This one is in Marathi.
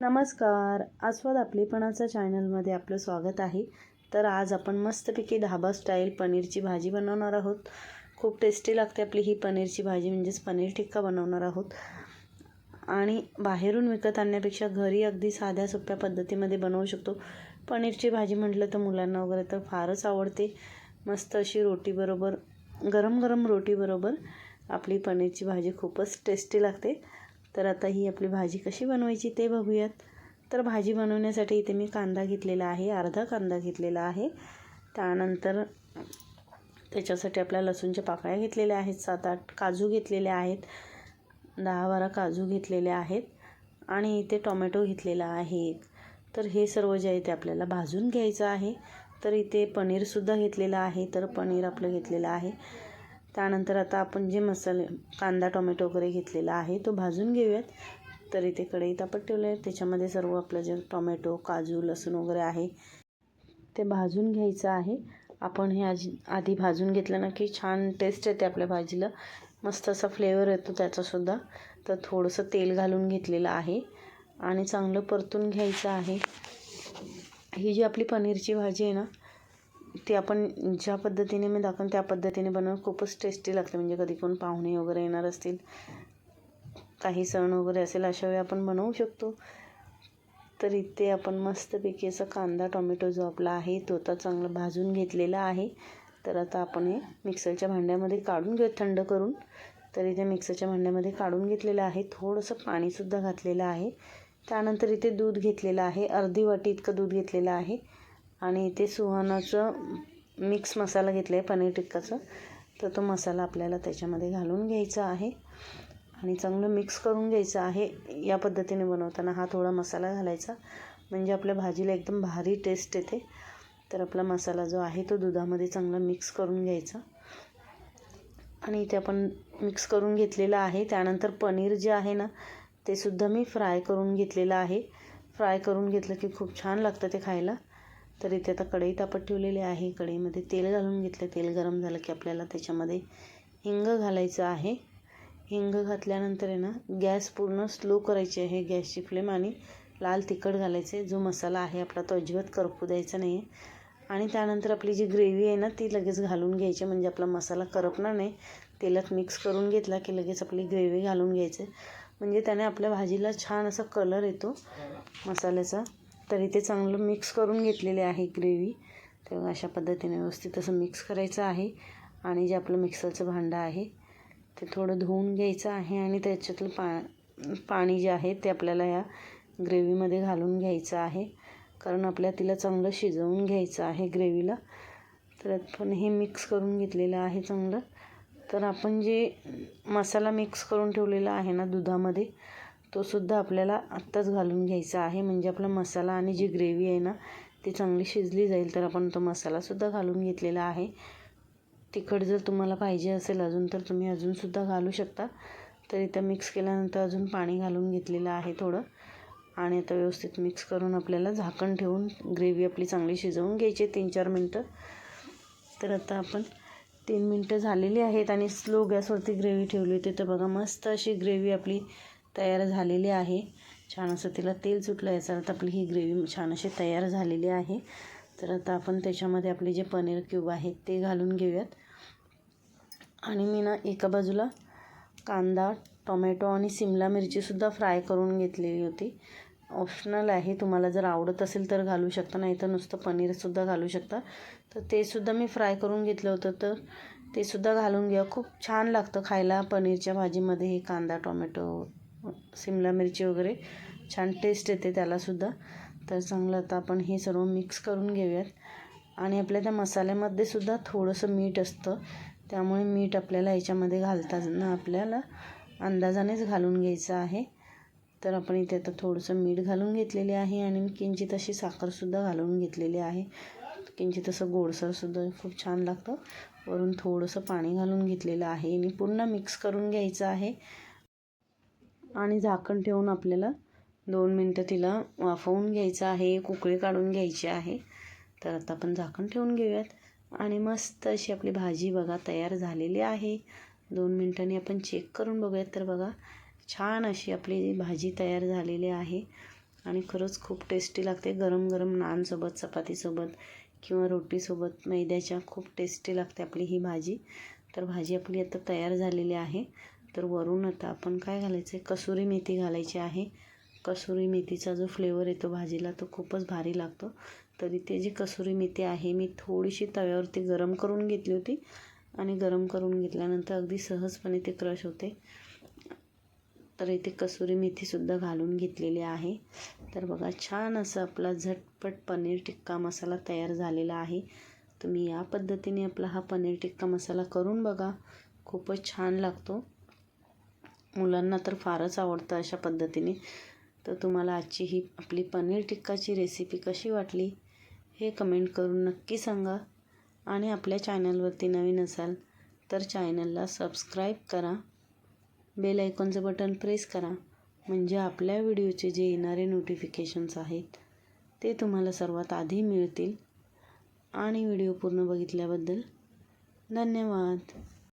नमस्कार. आस्वाद आपलेपणाच्या चॅनलमध्ये आपलं स्वागत आहे. तर आज आपण मस्तपैकी ढाबा स्टाईल पनीरची भाजी बनवणार आहोत. खूप टेस्टी लागते आपली ही पनीरची भाजी म्हणजेच पनीर टिक्का बनवणार आहोत. आणि बाहेरून विकत आणण्यापेक्षा घरी अगदी साध्या सोप्या पद्धतीमध्ये बनवू शकतो. पनीरची भाजी म्हटलं तर मुलांना वगैरे तर फारच आवडते. मस्त अशी रोटीबरोबर गरम गरम रोटीबरोबर आपली पनीरची भाजी खूपच टेस्टी लागते. तर आता ही आपली भाजी कशी बनवायची ते बघूयात. तर भाजी बनवण्यासाठी इथे मी कांदा घेतलेला आहे अर्धा कांदा घेतलेला आहे. त्यानंतर त्याच्यासाठी आपल्या लसूणच्या पाकळ्या घेतलेल्या आहेत सात आठ काजू घेतलेले आहेत दहा बारा काजू घेतलेले आहेत आणि इथे टोमॅटो घेतलेला आहे. तर हे सर्व जे आहे ते आपल्याला भाजून घ्यायचं आहे. तर इथे पनीरसुद्धा घेतलेलं आहे तर पनीर आपलं घेतलेलं आहे. त्यानंतर आता आपण जे मसाले कांदा टोमॅटो वगैरे घेतलेला आहे तो भाजून घेऊयात. तर इथे कढईत आपण ठेवलं आहे त्याच्यामध्ये सर्व आपलं जे टोमॅटो काजू लसूण वगैरे आहे ते भाजून घ्यायचं आहे. आपण हे आजी आधी भाजून घेतलं ना की छान टेस्ट येते आपल्या भाजीला. मस्त असा फ्लेवर येतो त्याचासुद्धा तर थोडंसं तेल घालून घेतलेलं आहे आणि चांगलं परतून घ्यायचं आहे. ही जी आपली पनीरची भाजी आहे ना ते आपण ज्या पद्धतीने मी दाखवून त्या पद्धतीने बनवून खूपच टेस्टी लागते. म्हणजे कधी कोण पाहुणे वगैरे येणार असतील काही सण वगैरे असेल अशा वेळी आपण बनवू शकतो. तर इथे आपण मस्तपैकी असं कांदा टोमॅटो जो आपला आहे तो आता चांगला भाजून घेतलेला आहे. तर आता आपण हे मिक्सरच्या भांड्यामध्ये काढून घेऊ थंड करून. तर इथे मिक्सरच्या भांड्यामध्ये काढून घेतलेलं आहे. थोडंसं पाणीसुद्धा घातलेलं आहे. त्यानंतर इथे दूध घेतलेलं आहे. अर्धी वाटी इतकं दूध घेतलेलं आहे. आणि इथे सुहानाचं मिक्स मसाला घेतला आहे पनीर टिक्काचं. तर तो मसाला आपल्याला त्याच्यामध्ये घालून घ्यायचा आहे. आणि चांगलं मिक्स करून घ्यायचं आहे या पद्धतीने बनवताना. हा थोडा मसाला घालायचा. म्हणजे आपल्या भाजीला एकदम भारी टेस्ट येते. तर आपला मसाला जो आहे तो दुधामध्ये चांगला मिक्स करून घ्यायचा. आणि इथे आपण मिक्स करून घेतलेलं आहे. त्यानंतर पनीर जे आहे ना ते सुद्धा मी फ्राय करून घेतलेलं आहे. फ्राय करून घेतलं की खूप छान लागतं ते खायला. तर इथे आता कढई तापत ठेवलेली आहे. कढईमध्ये तेल घालून घेतलं. तेल गरम झालं की आपल्याला त्याच्यामध्ये हिंग घालायचं आहे. हिंग घातल्यानंतर आहे ना गॅस पूर्ण स्लो करायची आहे. गॅसची फ्लेम आणि लाल तिखट घालायचे. जो मसाला आहे आपला तो अजिबात करपू द्यायचा नाही आहे आणि त्यानंतर आपली जी ग्रेव्ही आहे ना ती लगेच घालून घ्यायची. म्हणजे आपला मसाला करपणार नाही. तेलात मिक्स करून घेतला की लगेच आपली ग्रेव्ही घालून घ्यायचे. म्हणजे त्याने आपल्या भाजीला छान असा कलर येतो. मसाल्याचा. तर इथे चांगलं मिक्स करून घेतलेले आहे ग्रेव्ही तर अशा पद्धतीने व्यवस्थित असं मिक्स करायचं आहे. आणि जे आपलं मिक्सरचं भांडं आहे ते थोडं धुवून घ्यायचं आहे आणि त्याच्यातलं पा पाणी जे आहे ते आपल्याला या ग्रेव्हीमध्ये घालून घ्यायचं आहे. कारण आपल्या तिला चांगलं शिजवून घ्यायचं आहे ग्रेव्हीला तर आपण हे मिक्स करून घेतलेलं आहे चांगलं. तर आपण जे मसाला मिक्स करून ठेवलेला आहे ना दुधामध्ये तो सुद्धा आपल्याला आत्ताच घालून घ्यायचा आहे. म्हणजे आपला मसाला आणि जी ग्रेव्ही आहे ना ती चांगली शिजली जाईल तर आपण तो मसालासुद्धा घालून घेतलेला आहे. तिखट जर तुम्हाला पाहिजे असेल अजून तर तुम्ही अजूनसुद्धा घालू शकता. तर इथं मिक्स केल्यानंतर अजून पाणी घालून घेतलेलं आहे थोडं. आणि आता व्यवस्थित मिक्स करून आपल्याला झाकण ठेवून ग्रेव्ही आपली चांगली शिजवून घ्यायची तीन चार मिनटं. तर आता आपण तीन मिनटं झालेली आहेत आणि स्लो गॅसवरती ग्रेव्ही ठेवली होती. तर बघा मस्त अशी ग्रेव्ही आपली तयार झालेली आहे. छान असं तिला तेल सुटलं याचा अर्थ आपली ही ग्रेव्ही छान अशी तयार झालेली आहे. तर आता आपण त्याच्यामध्ये आपले जे पनीर क्यूब आहेत ते घालून घेऊयात. आणि मी ना एका बाजूला कांदा टोमॅटो आणि सिमला मिरचीसुद्धा फ्राय करून घेतलेली होती. ऑप्शनल आहे. तुम्हाला जर आवडत असेल तर घालू शकता नाही तर नुसतं पनीरसुद्धा घालू शकता. तर तेसुद्धा मी फ्राय करून घेतलं होतं. तर ते सुद्धा घालून घ्या. खूप छान लागतं खायला पनीरच्या भाजीमध्ये हे कांदा टोमॅटो सिमला मिरची वगैरे. छान टेस्ट येते त्यालासुद्धा. तर चांगलं आता आपण हे सर्व मिक्स करून घेऊयात. आणि आपल्या त्या मसाल्यामध्ये सुद्धा थोडंसं मीठ असतं. त्यामुळे मीठ आपल्याला याच्यामध्ये घालताना आपल्याला अंदाजानेच घालून घ्यायचं आहे. तर आपण इथे आता थोडंसं मीठ घालून घेतलेले आहे आणि किंचित अशी साखरसुद्धा घालून घेतलेली आहे. किंचित असं गोडसरसुद्धा खूप छान लागतं. वरून थोडंसं पाणी घालून घेतलेलं आहे. आणि पूर्ण मिक्स करून घ्यायचं आहे. आणि झाकण ठेवून आपल्याला दोन मिनटं तिला वाफवून घ्यायचं आहे कुकळी काढून घ्यायची आहे. तर आता आपण झाकण ठेवून घेऊयात. आणि मस्त अशी आपली भाजी बघा तयार झालेली आहे. दोन मिनटांनी आपण चेक करून बघूयात. तर बघा छान अशी आपली भाजी तयार झालेली आहे. आणि खरंच खूप टेस्टी लागते. गरम गरम नानसोबत चपातीसोबत किंवा रोटीसोबत मैद्याच्या खूप टेस्टी लागते आपली ही भाजी. तर भाजी आपली आता तयार झालेली आहे. तर वरून आता आपण काय घालायचं आहे कसुरी मेथी घालायची आहे. कसुरी मेथीचा जो फ्लेवर येतो भाजीला तो खूपच भारी लागतो. तरी ते जी कसुरी मेथी आहे मी थोडीशी तव्यावरती गरम करून घेतली होती. आणि गरम करून घेतल्यानंतर अगदी सहजपणे ते क्रश होते. तर इथे कसुरी मेथीसुद्धा घालून घेतलेली आहे. तर बघा छान असं आपला झटपट पनीर टिक्का मसाला तयार झालेला आहे. तुम्ही या पद्धतीने आपला हा पनीर टिक्का मसाला करून बघा. खूपच छान लागतो. मुलांना तर फारच आवडतं अशा पद्धतीने. तर तुम्हाला आजची ही आपली पनीर टिक्काची रेसिपी कशी वाटली हे कमेंट करून नक्की सांगा. आणि आपल्या चॅनलवरती नवीन असाल तर चॅनलला सबस्क्राईब करा. बेल आयकॉनचं बटन प्रेस करा. म्हणजे आपल्या व्हिडिओचे जे येणारे नोटिफिकेशन्स आहेत ते तुम्हाला सर्वात आधी मिळतील. आणि व्हिडिओ पूर्ण बघितल्याबद्दल धन्यवाद.